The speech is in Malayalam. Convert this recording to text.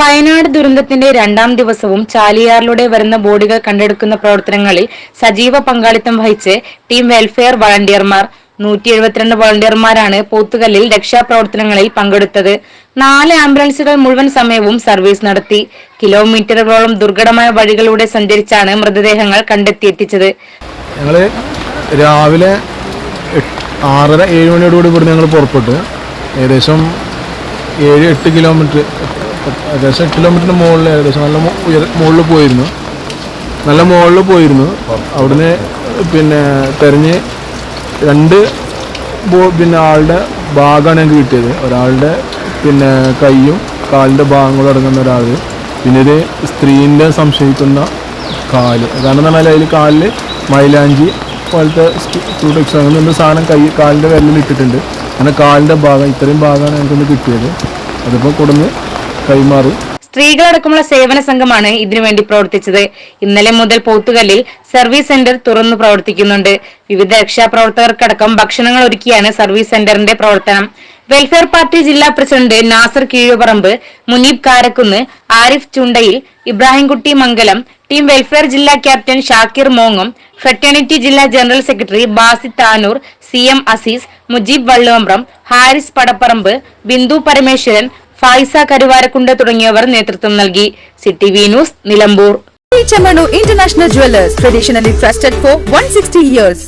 വയനാട് ദുരന്തത്തിന്റെ രണ്ടാം ദിവസവും ചാലിയാറിലൂടെ വരുന്ന ബോഡികൾ കണ്ടെടുക്കുന്ന പ്രവർത്തനങ്ങളിൽ സജീവ പങ്കാളിത്തം വഹിച്ച് ടീം വെൽഫെയർ വളണ്ടിയർമാർ നൂറ്റി എഴുപത്തിരണ്ട് വളണ്ടിയർമാരാണ് പോത്തുകല്ലിൽ രക്ഷാപ്രവർത്തനങ്ങളിൽ പങ്കെടുത്തത്. നാല് ആംബുലൻസുകൾ മുഴുവൻ സമയവും സർവീസ് നടത്തി. കിലോമീറ്ററുകളോളം ദുർഘടമായ വഴികളിലൂടെ സഞ്ചരിച്ചാണ് മൃതദേഹങ്ങൾ കണ്ടെത്തിയെത്തിച്ചത്. ഞങ്ങൾ രാവിലെ ആറര ഏഴ് മണിയോടുകൂടി ഇവിടുന്ന് ഞങ്ങൾ പുറപ്പെട്ടു. ഏകദേശം ഏഴ് എട്ട് കിലോമീറ്റർ ഏകദേശം കിലോമീറ്ററിന് മുകളിൽ ഏകദേശം നല്ല മുകളിൽ പോയിരുന്നു. നല്ല മുകളിൽ പോയിരുന്നു. അവിടുന്ന് പിന്നെ തെരഞ്ഞ് രണ്ട് ബോ പിന്നെ ആളുടെ ഭാഗമാണ് ഞങ്ങൾക്ക് കിട്ടിയത്. ഒരാളുടെ പിന്നെ കൈയും കാലിന്റെ ഭാഗങ്ങളും അടങ്ങുന്ന ഒരാൾ. പിന്നെ ഒരു സ്ത്രീന്റെ സംശയിക്കുന്ന കാൽ. കാരണം എന്ന് പറഞ്ഞാൽ അതിൽ കാലിൽ മൈലാഞ്ചി പോലത്തെ പ്രൊഡക്ട്സ് അങ്ങനെ സാധനം കൈ കാലിന്റെ വിരലിൽ ഇട്ടിട്ടുണ്ട്. അങ്ങനെ കാലിന്റെ ഭാഗം ഇത്രയും ഭാഗമാണ് എനിക്കൊന്ന് കിട്ടിയത്. അതിപ്പോൾ കൊടുന്ന് കൈമാറി. സ്ത്രീകളടക്കമുള്ള സേവന സംഘമാണ് ഇതിനുവേണ്ടി പ്രവർത്തിച്ചത്. ഇന്നലെ മുതൽ പോത്തുകല്ലിൽ സർവീസ് സെന്റർ തുറന്നു പ്രവർത്തിക്കുന്നുണ്ട്. വിവിധ രക്ഷാപ്രവർത്തകർക്കടക്കം ഭക്ഷണങ്ങൾ ഒരുക്കിയാണ് സർവീസ് സെന്ററിന്റെ പ്രവർത്തനം. വെൽഫെയർ പാർട്ടി ജില്ലാ president Nazar Keezhuparamba Muneeb Karakunnu Arif Chundayil Ibrahimkutty Mangalam team welfare ജില്ലാ ക്യാപ്റ്റൻ ഷാക്കിർ മോങ്ങും ഫ്രറ്റേണിറ്റി ജില്ലാ general secretary Basi Tanur C M Azeez Mujeeb Valluvambram Haris Padapparamba Bindu Parameswaran Faiza Karuvarakundu തുടങ്ങിയവർ നേതൃത്വം നൽകി. City V news Nilambur. Chemmanur international jewellers traditionally for one sixty years